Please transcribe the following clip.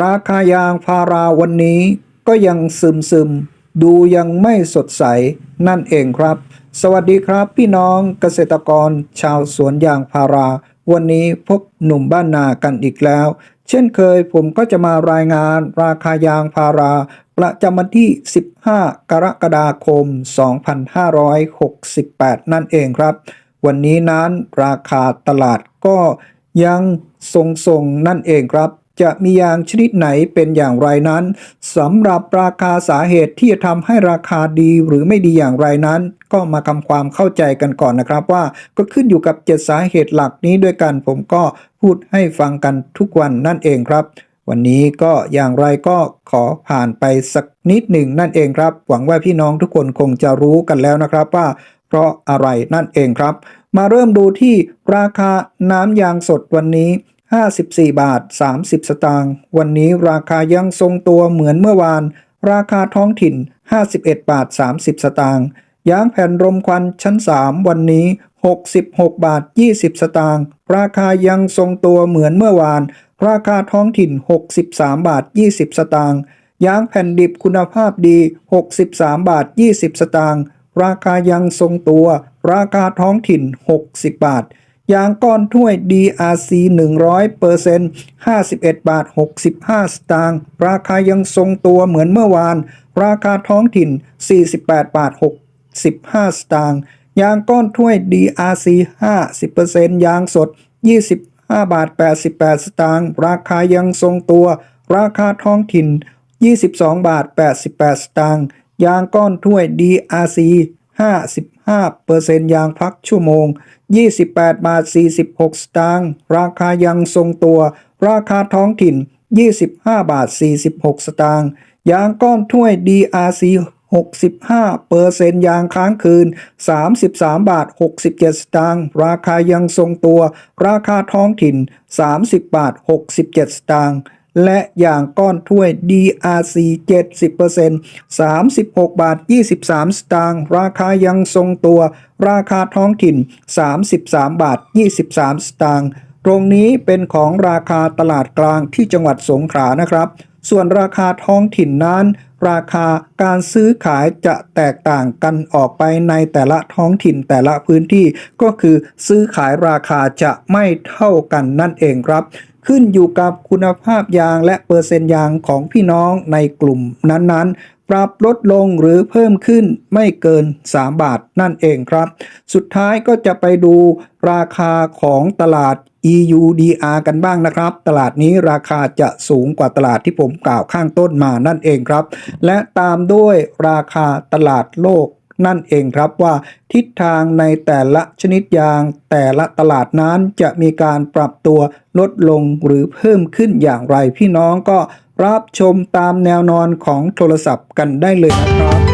ราคายางพาราวันนี้ก็ยังซึมซึม ดูยังไม่สดใสนั่นเองครับ สวัสดีครับพี่น้องเกษตรกรชาวสวนยางพารา วันนี้พบหนุ่มบ้านนากันอีกแล้ว เช่นเคยผมก็จะมารายงานราคายางพารา ประจำวันที่ 15 กรกฎาคม 2568 นั่นเองครับ วันนี้นั้นราคาตลาดก็ยังทรงๆนั่นเองครับ จะมียางชนิดไหนเป็นอย่างไรนั้นสำหรับราคาสาเหตุที่จะทำให้ราคาดีหรือไม่ดีอย่างไรนั้น ก็มาทำความเข้าใจกันก่อนนะครับว่า ก็ขึ้นอยู่กับเจ็ดสาเหตุหลักนี้ด้วยกันผมก็พูดให้ฟังกันทุกวันนั่นเองครับวันนี้ก็อย่างไรก็ขอผ่านไปสักนิดหนึ่งนั่นเองครับ หวังว่าพี่น้องทุกคนคงจะรู้กันแล้วนะครับว่า เพราะอะไรนั่นเองครับ มาเริ่มดูที่ราคาน้ำยางสดวันนี้ 54 บาท 30 สตางค์ วันนี้ราคายังทรงตัวเหมือนเมื่อวาน ราคาท้องถิ่น 51 บาท 30 สตางค์ ยางแผ่นรมควันชั้น 3 วันนี้ 66 บาท 20 สตางค์ ราคายังทรงตัวเหมือนเมื่อวาน ราคาท้องถิ่น 63 บาท 20 สตางค์ ยางแผ่นดิบคุณภาพดี 63 บาท 20 สตางค์ ราคายังทรงตัว ราคาท้องถิ่น 60 บาท ยางก้อนถ้วย DRC 100เปอร์เซ็นต์51 บาท 65 สตางค์ ราคายังทรงตัวเหมือนเมื่อวาน ราคาท้องถิ่น 48 บาท 65 สตางค์ ยางก้อนถ้วย DRC 50เปอร์เซ็นต์ยางสด 25 บาท 88 สตางค์ ราคายังทรงตัว ราคาท้องถิ่น 22 บาท 88 สตางค์ ยางก้อนถ้วย DRC 55เปอร์เซ็นต์ยางพักชั่วโมง 28 บาท 46 สตางค์ ราคายังทรงตัว ราคาท้องถิ่น 25 บาท 46 สตางค์ ยางก้อนถ้วย DRC 65เปอร์เซ็นต์ยางค้างคืน 33 บาท 67 สตางค์ราคายังทรงตัว ราคาท้องถิ่น 30 บาท 67 สตางค์ และอย่างก้อนถ้วย DRC 70% 36 บาท 23 สตางค์ ราคายังทรงตัว ราคาท้องถิ่น 33 บาท 23 สตางค์ ตรงนี้เป็นของราคาตลาดกลางที่จังหวัดสงขลานะครับ ส่วนราคาท้องถิ่นนั้น ราคาการซื้อขายจะแตกต่างกันออกไปในแต่ละท้องถิ่นแต่ละพื้นที่ ก็คือซื้อขายราคาจะไม่เท่ากันนั่นเองครับ ขึ้นอยู่กับคุณภาพยางและเปอร์เซ็นต์ยางของพี่น้องในกลุ่มนั้นๆ ปรับลดลงหรือเพิ่มขึ้นไม่เกิน 3 บาทนั่นเองครับ สุดท้ายก็จะไปดูราคาของตลาด EUDR กันบ้างนะครับ ตลาดนี้ราคาจะสูงกว่าตลาดที่ผมกล่าวข้างต้นมานั่นเองครับ และตามด้วยราคาตลาดโลกนั่นเองครับว่าทิศทางในแต่ละชนิดยาง แต่ละตลาดนั้นจะมีการปรับตัวลดลงหรือเพิ่มขึ้นอย่างไรพี่น้องก็รับชมตามแนวนอนของโทรศัพท์กันได้เลยนะครับ